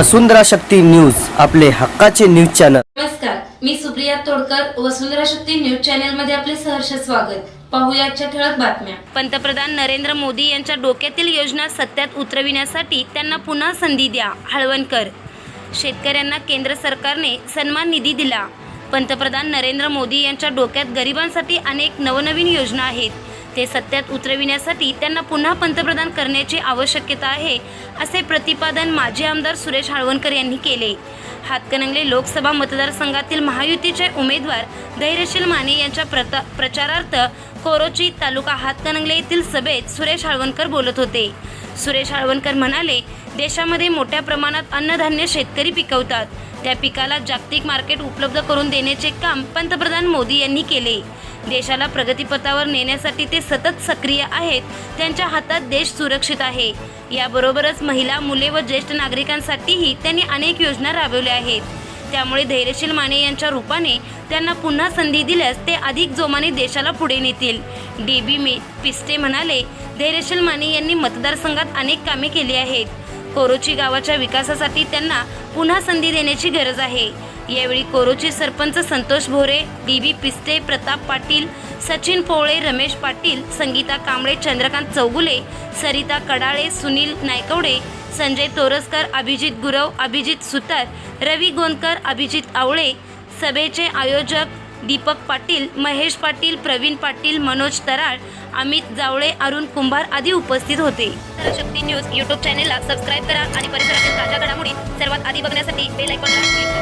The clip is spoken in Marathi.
वसुंधरा शक्ती न्यूज आपले हक्काचे न्यूज चॅनल. नमस्कार मी सुप्रिया तोडकर वसुंधरा शक्ती न्यूज चॅनलमध्ये आपले सहर्ष स्वागत. ठळक बातम्या. पंतप्रधान नरेंद्र मोदी यांच्या डोक्यातील योजना सत्यात उतरविण्यासाठी त्यांना पुन्हा संधी द्या हळवणकर शेतकऱ्यांना केंद्र सरकारने सन्मान निधी दिला. पंतप्रधान नरेंद्र मोदी यांच्या डोक्यात गरिबांसाठी अनेक नवनवीन योजना आहेत. ते सत्यात उतरविण्यासाठी त्यांना पुन्हा पंतप्रधान करण्याची आवश्यकता आहे असे प्रतिपादन माजी आमदार सुरेश हाळवणकर यांनी केले. हातकणंगले लोकसभा मतदारसंघातील महायुतीचे उमेदवार धैर्यशील माने यांच्या प्रता प्रचारार्थ कोरोची तालुका हातकणंगले येथील सभेत सुरेश हाळवणकर बोलत होते. सुरेश हाळवणकर म्हणाले देशामध्ये मोठ्या प्रमाणात अन्नधान्य शेतकरी पिकवतात. त्या पिकाला जागतिक मार्केट उपलब्ध करून देण्याचे काम पंतप्रधान मोदी यांनी केले. देशाला प्रगतीपथावर नेण्यासाठी ते सतत सक्रिय आहेत. त्यांच्या हातात देश सुरक्षित आहे. याबरोबरच महिला मुले व ज्येष्ठ नागरिकांसाठीही त्यांनी अनेक योजना राबवल्या आहेत. त्यामुळे धैर्यशील माने यांच्या रूपाने त्यांना पुन्हा संधी दिल्यास ते अधिक जोमाने देशाला पुढे नेतील. डी. बी. मे. पिस्टे म्हणाले धैर्यशील माने यांनी मतदारसंघात अनेक कामे केली आहेत. कोरोची गावाच्या विकासासाठी त्यांना पुन्हा संधी देण्याची गरज आहे. यावेळी कोरोची सरपंच संतोष भोरे डी बी पिस्ते प्रताप पाटील सचिन पोळे रमेश पाटील संगीता कांबळे चंद्रकांत चौगुले सरिता कडाळे सुनील नायकवडे संजय तोरसकर अभिजित गुरव अभिजित सुतार रवी गोंदकर अभिजित आवळे सभेचे आयोजक दीपक पाटील महेश पाटील प्रवीण पाटील मनोज तराळ अमित जावळे अरुण कुंभार आदी उपस्थित होते. शक्ती न्यूज यूट्यूब चॅनेलला सबस्क्राईब करा आणि परिसरातील ताज्या घडामोडी सर्वात आधी बघण्यासाठी बेल आयकॉनला क्लिक करा.